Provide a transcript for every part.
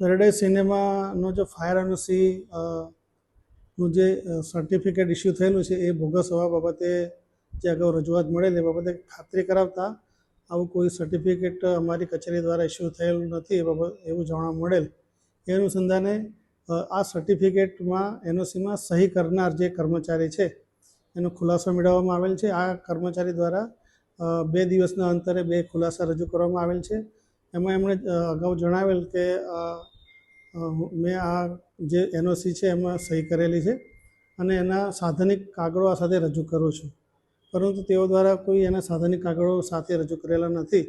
Paradise સિનેમાનો જે fire NOC નું જે સર્ટિફિકેટ ઇસ્યુ થયેલું છે, એ બોગસ હોવા બાબતે જે અગાઉ રજૂઆત મળેલી, એ બાબતે ખાતરી કરાવતા આવું કોઈ સર્ટિફિકેટ અમારી કચેરી દ્વારા ઇસ્યુ થયેલું નથી, એ બાબત, એવું જાણવા મળેલ. એ અનુસંધાને આ સર્ટિફિકેટમાં એનઓસીમાં સહી કરનાર જે કર્મચારી છે, એનો ખુલાસો મેળવવામાં આવેલ છે. આ કર્મચારી દ્વારા બે દિવસના અંતરે બે ખુલાસા રજૂ કરવામાં આવેલ છે. એમાં એમણે અગાઉ જણાવેલ કે મેં આ જે એનઓસી છે એમાં સહી કરેલી છે અને એના સાધનિક કાગળો આ સાથે રજૂ કરું છું. પરંતુ તેઓ દ્વારા કોઈ એના સાધનિક કાગળો સાથે રજૂ કરેલા નથી.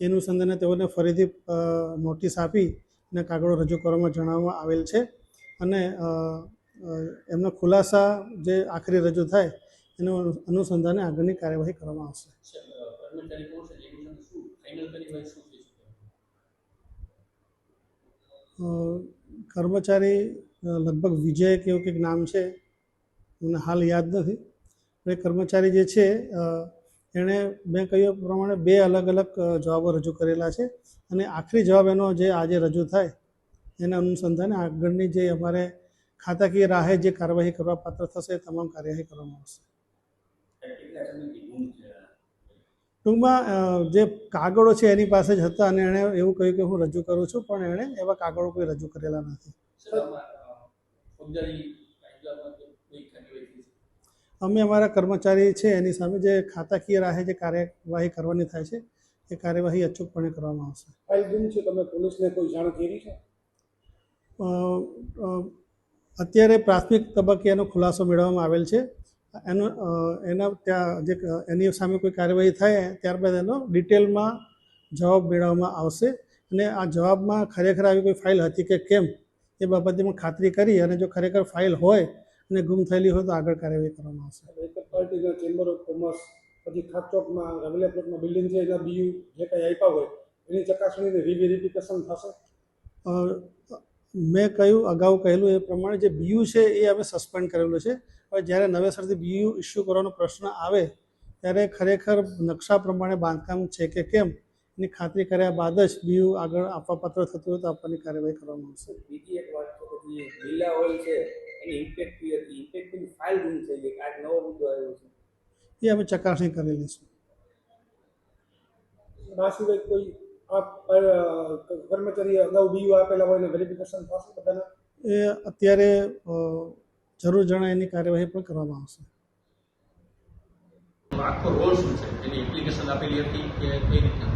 એનું અનુસંધાને તેઓને ફરીથી નોટિસ આપી અને કાગળો રજૂ કરવામાં જણાવવામાં આવેલ છે. અને એમના ખુલાસા જે આખરી રજૂ થાય એનું અનુસંધાને આગળની કાર્યવાહી કરવામાં આવશે કર્મચારી કોણ છે એની સાથે શું ફાઇનલ કરી હોય શું થઈ શકે અ, કર્મચારી અ, લગભગ વિજય કે એવું કંઈક નામ છે મને હાલ યાદ નથી. એ કર્મચારી જે છે એણે મેં કહ્યું પ્રમાણે બે અલગ અલગ જવાબો રજૂ કરેલા છે. અને આખરી જવાબ એનો જે આજે રજૂ થાય એના અનુસંધાને આગળની જે અમારે ખાતાકીય રાહે જે કાર્યવાહી કરવા પાત્ર થશે તમામ કાર્યવાહી કરવામાં આવશે કેટલા સમયથી ગુમ છે ટૂંકમાં જે કાગળો છે એની પાસે જ હતા અને એણે એવું કહ્યું કે હું રજૂ કરું છું પણ એણે એવા કાગળો કોઈ રજૂ કરેલા નથી. અમે અમારા કર્મચારી છે એની સામે જે ખાતાકીય રાહે જે કાર્યવાહી કરવાની થાય છે એ કાર્યવાહી અચૂકપણે કરવામાં આવશે. ફાઇલ ગુમ છે? તમે પોલીસને કોઈ જાણ કરી છે? અત્યારે પ્રાથમિક તબક્કે એનો ખુલાસો મેળવવામાં આવેલ છે. એનો એના ત્યાં જે એની સામે કોઈ કાર્યવાહી થાય ત્યારબાદ એનો ડિટેલમાં જવાબ મેળવવામાં આવશે. અને આ જવાબમાં ખરેખર આવી કોઈ ફાઇલ હતી કે કેમ એ બાબતે પણ ખાતરી કરી અને જો ખરેખર ફાઇલ હોય અને ગુમ થયેલી હોય તો આગળ કાર્યવાહી કરવામાં આવશે. પાર્ટીના ચેમ્બર ઓફ કોમર્સ પછી ખાચોકમાં રવેલા પ્લોટમાં બિલ્ડિંગ છે એના બીયુ જે કંઈ આપ્યા હોય એની ચકાસણીને રીવેરિફિકેશન થશે? મેં કહ્યું અગાઉ કહેલું એ પ્રમાણે જે બીયુ છે એ અમે સસ્પેન્ડ કરેલું છે. હવે જ્યારે નવેસરથી બીયુ ઇસ્યુ કરવાનો પ્રશ્ન આવે ત્યારે ખરેખર નકશા પ્રમાણે બાંધકામ છે કે કેમ? એની ખાતરી કર્યા બાદ જ બીયુ આગળ આપવા પાત્ર થતું હોય તો આપવાની કાર્યવાહી કરવામાં આવશે. બીજી એક વાત છે જે લીલા ઓઇલ છે એની ઇમ્પેક્ટથી હતી. ઇમ્પેક્ટની ફાઇલ ગુમ થઈ ગઈ આજ નવો મુદ્દો આવ્યો છે. એ અમે ચકાસણી કરી લઈશું. આ સિવાય કોઈ કર્મચારી અગાઉ બીયુ આપેલા હોય ને વેરિફિકેશન થશે બધાના? એ અત્યારે જરૂર જણાય એની કાર્યવાહી પણ કરવામાં આવશે. આખો રોલ શું છે? એની એપ્લિકેશન આપેલી હતી કે કઈ રીતના?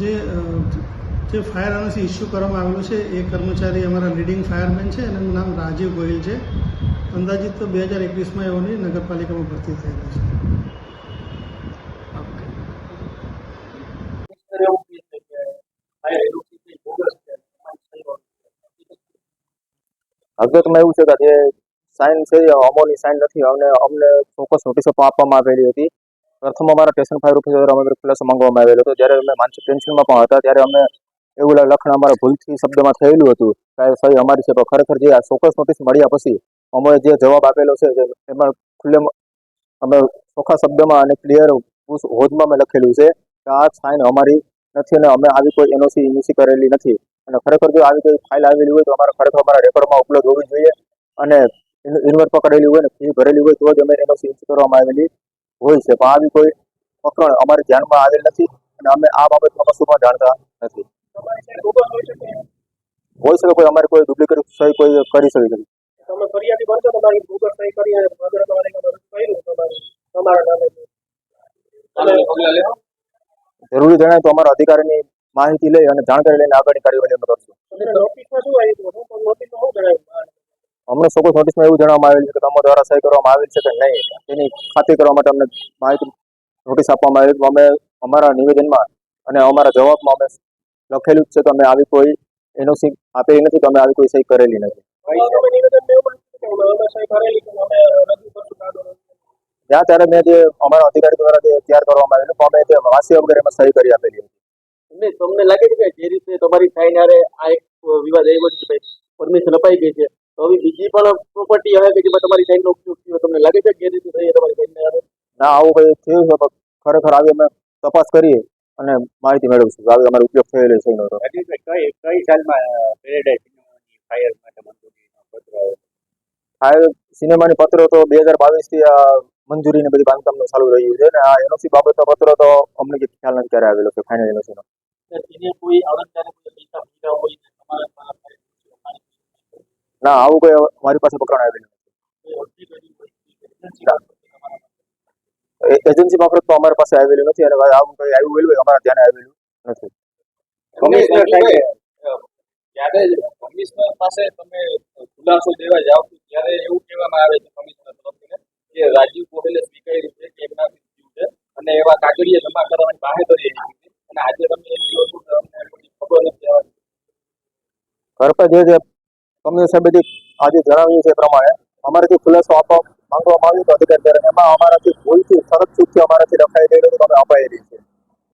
જે જે ફાયર એનઓસી ઇસ્યુ કરવામાં આવેલું છે એ કર્મચારી અમારા લીડિંગ ફાયરમેન છે એનું નામ રાજીવ ગોહિલ છે. અંદાજિત બે હજાર એકવીસમાં એઓની નગરપાલિકામાં ભરતી થયેલી છે. હકીકતમાં એવું છે કે જે સાઇન છે, અમોની સાઇન નથી, અમને અમને ચોક્કસ નોટિસો પણ આપવામાં આવેલી હતી. પ્રથમ અમારા સ્ટેશન ફાયર ઓફિસર અમે ખુલાસો માંગવામાં આવેલો હતો. જ્યારે અમે માનસિક ટેન્શનમાં પણ હતા, ત્યારે અમે એવું લખણ અમારા ભૂલથી શબ્દમાં થયેલું હતું સાહેબ સહી અમારી છે, પણ ખરેખર જે આ ચોક્કસ નોટિસ મળ્યા પછી અમે જે જવાબ આપેલો છે એમાં ખુલ્લે અમે ચોખ્ખા શબ્દમાં અને ક્લિયર હોદમાં અમે લખેલું છે કે આ સાઇન અમારી નથી અને અમે આવી કોઈ એનઓસી ઇન્યુસી કરેલી નથી. અને ખરેખર જો આવી કોઈ ફાઇલ આવેલી હોય તો અમારે ખરેખર અમારા રેકોર્ડમાં ઉપલબ્ધ હોવી જોઈએ. અને ઇન્વર્ટ પકડેલી હોય ને ફી ભરેલી હોય તો જ અમે એનો સીન્સ કરવામાં આવેલી હોય છે. પણ આવી કોઈ પકડ અમારે ધ્યાનમાં આવેલ નથી અને અમે આ બાબતમાં કશું પણ જાણતા નથી. હોય શકે કોઈ અમારે કોઈ ડુપ્લિકેટ સહી કોઈ કરી શકે છે. તમે ફરિયાદી બનશો તમારી ગૂગલ સહી કરી અને તમારી નામે. જરૂરી જણાય તો અમારા અધિકારીની માહિતી લઈ અને જાણકારી લઈને આગળની કાર્યવાહી અમે કરશું. અમને સપોઝ નોટિસમાં એવું જણાવવામાં આવેલ છે કે તમારા દ્વારા સહી કરવામાં આવેલ છે કે નહીં તેની ખાતરી કરવા માટે અમને માહિતી નોટિસ આપવામાં આવેલી. અમે અમારા નિવેદનમાં અને અમારા જવાબમાં અમે લખેલું જ છે કે અમે આવી કોઈ એનઓસી આપેલી નથી તો અમે આવી કોઈ સહી કરેલી નથી. જ્યાં ત્યારે મેં જે અમારા અધિકારી દ્વારા જે તૈયાર કરવામાં આવેલું તો અમે તે વાસી વગેરેમાં સહી કરી આપેલી હતી. તમને તમને લાગે છે કે જે રીતે તમારી સાઈન હારે આ એક વિવાદ આવ્યો છે ભાઈ પરમિશન અપાઈ ગઈ છે તો હવે બીજી પણ પ્રોપર્ટી હવે કે જેમાં તમારી સાઈનનો ઉપયોગ થયો તમને લાગે છે કે જે રીતે થઈ તમારી સાઈન હારે? ના આવું કંઈ થયું છે પણ ખરેખર આવી અમે તપાસ કરીએ અને માહિતી મેળવીશું આવી અમારો ઉપયોગ થયેલો છે એનો કઈ કઈ સાલમાં પેરેડાઇઝ ફાયર માટે મંજૂરીનો પત્ર ફાયર સિનેમાની પત્ર તો બે હજાર બાવીસથી મંજૂરીને બધી બાંધકામનું ચાલુ રહ્યું છે ને આ એનઓસી બાબતનો પત્ર તો અમને જે ખ્યાલ નથી ક્યારે આવેલો છે ફાઇનલ એનઓસીનો. ને આવું કોઈ મારી પાસે પકડ આવેલું નથી. એજન્સી મારફત તો અમારી પાસે આવેલું નથી અને આવું કંઈ આવ્યું હોય અમારા ધ્યાને આવેલું નથી. કમિશનર સાહેબ પાસે તમે ખુલાસો દેવા જાઓ છો ત્યારે એવું કહેવામાં આવે છે કમિશનર તરફથી કે રાજીવ ગોહિલે સ્વીકારી છે કે એમના અને એવા કાગળિયા જમા કરવાની બાહેધરી આજે તમે છો ઘર પર જે જે કમિશનર સાહેબે આજે જણાવ્યું છે પ્રમાણે અમારાથી ખુલાસો આપવા માંગવામાં આવ્યો હતો અધિકારી એમાં અમારાથી ભૂલથી સરત ચૂકથી અમારાથી રખાઈ ગયેલું અમે અપાયેલી